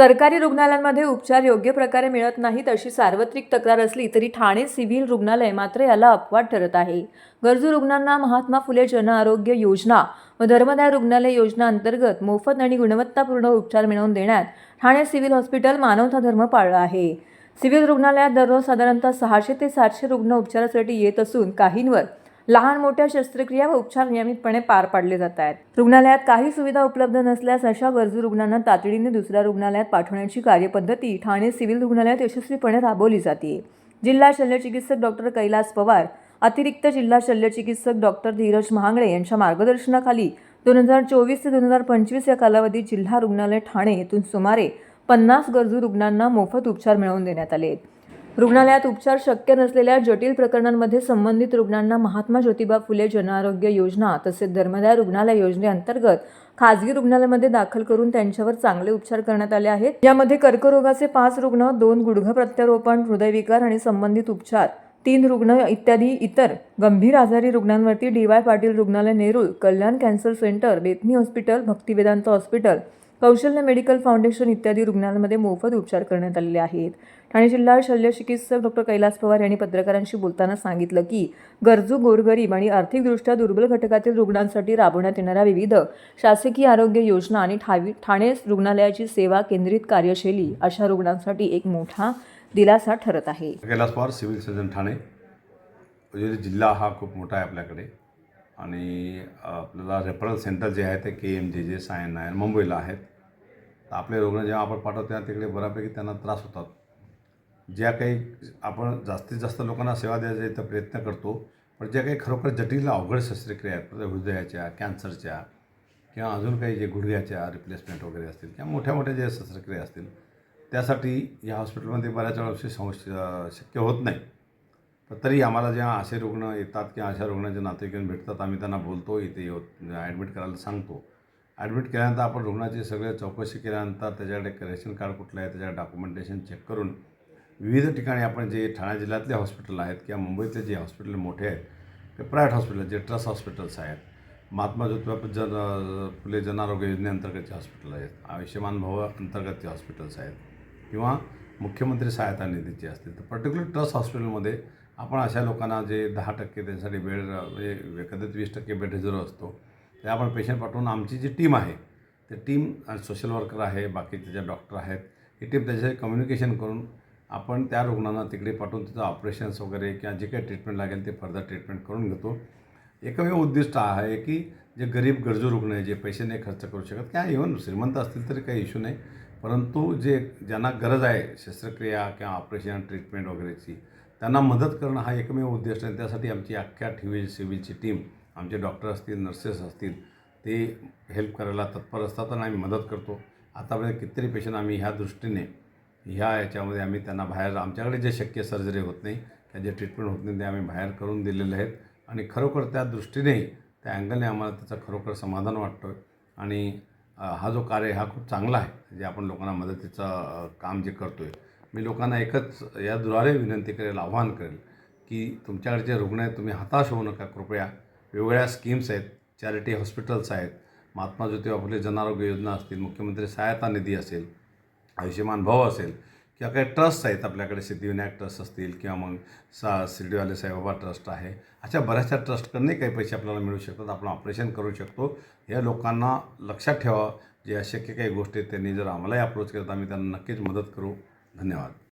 सरकारी रुग्णालयांमध्ये उपचार योग्य प्रकारे मिळत नाहीत अशी सार्वत्रिक तक्रार असली तरी ठाणे सिव्हिल रुग्णालय मात्र याला अपवाद ठरत आहे. गरजू रुग्णांना महात्मा फुले जन आरोग्य योजना व धर्मदाय रुग्णालय योजना अंतर्गत मोफत आणि गुणवत्तापूर्ण उपचार मिळवून देण्यात ठाणे सिव्हिल हॉस्पिटल मानवता धर्म पाळला आहे. सिव्हिल रुग्णालयात दररोज साधारणतः सहाशे ते सातशे रुग्ण उपचारासाठी येत असून काहींवर लहान मोठ्या शस्त्रक्रिया व उपचार नियमितपणे पार पाडले जात आहेत. रुग्णालयात काही सुविधा उपलब्ध नसल्यास अशा गरजू रुग्णांना तातडीने दुसऱ्या रुग्णालयात पाठवण्याची कार्यपद्धती ठाणे सिव्हिल रुग्णालयात यशस्वीपणे राबवली जाते. जिल्हा शल्यचिकित्सक डॉक्टर कैलास पवार अतिरिक्त जिल्हा शल्यचिकित्सक डॉक्टर धीरज महांगडे यांच्या मार्गदर्शनाखाली दोन हजार चोवीस ते दोन हजार पंचवीस या कालावधीत जिल्हा रुग्णालय ठाणे येथून सुमारे पन्नास गरजू रुग्णांना मोफत उपचार मिळवून देण्यात आले रुग्णालयात उपचार शक्य नसलेल्या जटिल प्रकरणांमध्ये संबंधित रुग्णांना महात्मा ज्योतिबा फुले जनआरोग्य योजना तसेच धर्मदाय रुग्णालय योजनेअंतर्गत खाजगी रुग्णालयामध्ये दाखल करून त्यांच्यावर चांगले उपचार करण्यात आले आहेत. यामध्ये कर्करोगाचे पाच रुग्ण दोन गुडघ प्रत्यारोपण हृदयविकार आणि संबंधित उपचार तीन रुग्ण इत्यादी इतर गंभीर आजारी रुग्णांवरती डी वाय पाटील रुग्णालय Nerul Kalyan cancer centre Bethany hospital Bhaktivedanta hospital Kaushalya medical foundation इत्यादी रुग्णांमध्ये मोफत उपचार करण्यात आलेले आहेत. ठाणे जिल्हा शल्यचिकित्सक डॉक्टर कैलास पवार यांनी पत्रकारांशी बोलताना सांगितलं की गरजू गोरगरीब आणि आर्थिकदृष्ट्या दुर्बल घटकातील रुग्णांसाठी राबवण्यात येणाऱ्या विविध शासकीय आरोग्य योजना आणि ठावी ठाणे रुग्णालयाची सेवा केंद्रित कार्यशैली अशा रुग्णांसाठी एक मोठा दिलासा ठरत आहे. Kailas Pawar civil surgeon Thane. म्हणजे जिल्हा हा खूप मोठा आहे आपल्याकडे. आणि आपल्याला रेफरल सेंटर जे आहे ते के एम जे जे सायन आहे मुंबईला आहेत. तर आपले रुग्ण जेव्हा आपण पाठवतो तेव्हा तिकडे बऱ्यापैकी त्यांना त्रास होतात. ज्या काही आपण जास्तीत जास्त लोकांना सेवा द्यायचा इथं प्रयत्न करतो पण ज्या काही खरोखर जटिल अवघड शस्त्रक्रिया आहेत म्हणजे हृदयाच्या कॅन्सरच्या किंवा अजून काही जे गुडघ्याच्या रिप्लेसमेंट वगैरे असतील किंवा मोठ्या मोठ्या ज्या शस्त्रक्रिया असतील त्यासाठी या हॉस्पिटलमध्ये बऱ्याच वेळा अशी शक्य होत नाही. तरी आम्हाला जेव्हा असे रुग्ण येतात किंवा अशा रुग्णाचे नातेवाईक भेटतात आम्ही त्यांना बोलतो इथे येऊ ॲडमिट करायला सांगतो. ॲडमिट केल्यानंतर आपण रुग्णाची सगळे चौकशी केल्यानंतर त्याच्याकडे रेशन कार्ड कुठलं आहे त्याच्या डॉक्युमेंटेशन चेक करून विविध ठिकाणी आपण जे ठाणे जिल्ह्यातले हॉस्पिटल आहेत किंवा मुंबईतले जे हॉस्पिटल मोठे आहेत ते प्रायव्हेट हॉस्पिटल जे ट्रस्ट हॉस्पिटल्स आहेत. महात्मा ज्योतिबा जन फुले जनआरोग्य योजनेअंतर्गतचे हॉस्पिटल आहेत. आयुष्यमान भव अंतर्गतचे हॉस्पिटल्स आहेत. किंवा मुख्यमंत्री सहायता निधीचे असतील. तर पर्टिक्युलर ट्रस्ट हॉस्पिटलमध्ये आपण अशा लोकांना जे दहा टक्के त्यांच्यासाठी बेड म्हणजे एकंदरीत वीस टक्के बेड रिझर्व असतो ते आपण पेशंट पाठवून आमची जी टीम आहे ते टीम सोशल वर्कर आहे बाकीचे जे डॉक्टर आहेत ही टीम त्याच्यासाठी कम्युनिकेशन करून आपण त्या रुग्णांना तिकडे पाठवून तिथं ऑपरेशन्स वगैरे किंवा जे काही ट्रीटमेंट लागेल ते फर्दर ट्रीटमेंट करून घेतो. एकमेव उद्दिष्ट आहे की जे गरीब गरजू रुग्ण आहे जे पैसे नाही खर्च करू शकत किंवा इव्हन श्रीमंत असतील तरी काही इश्यू नाही परंतु जे ज्यांना गरज आहे शस्त्रक्रिया किंवा ऑपरेशन ट्रीटमेंट वगैरेची त्यांना मदत करणं हा एकमेव उद्देश आहे. त्यासाठी आमची अख्ख्या टी सिव्हिलची टीम आमचे डॉक्टर असतील नर्सेस असतील ते हेल्प करायला तत्पर असतात आणि आम्ही मदत करतो. आतापर्यंत कितीतरी पेशंट आम्ही ह्या दृष्टीने ह्या याच्यामध्ये आम्ही त्यांना बाहेर आमच्याकडे जे शक्य सर्जरी होत नाही त्या जे ट्रीटमेंट होत नाही ते आम्ही बाहेर करून दिलेले आहेत. आणि खरोखर त्या दृष्टीनेही त्या अँगलने आम्हाला त्याचं खरोखर समाधान वाटतं आहे आणि हा जो कार्य हा खूप चांगला आहे जे आपण लोकांना मदतीचं काम जे करतो आहे मी लोकांना एकच याद्वारे विनंती करेल आव्हान करेल की तुमच्याकडे जे रुग्ण आहेत तुम्ही हताश होऊ नका. कृपया वेगवेगळ्या स्कीम्स आहेत चॅरिटी हॉस्पिटल्स आहेत महात्मा ज्योतिबा फुले जनआरोग्य योजना असतील मुख्यमंत्री सहायता निधी असेल आयुष्यमान भाव असेल किंवा काही ट्रस्ट आहेत आपल्याकडे सिद्धिविनायक ट्रस्ट असतील किंवा मग सा शिर्डीवाले साईबाबा ट्रस्ट आहे अशा बऱ्याचशा ट्रस्टकडूनही काही पैसे आपल्याला मिळू शकतात आपण ऑपरेशन करू शकतो. या लोकांना लक्षात ठेवा जे अशक्य काही गोष्टी आहेत त्यांनी जर आम्हालाही अप्रोच केलं तर आम्ही त्यांना नक्कीच मदत करू. धन्यवाद.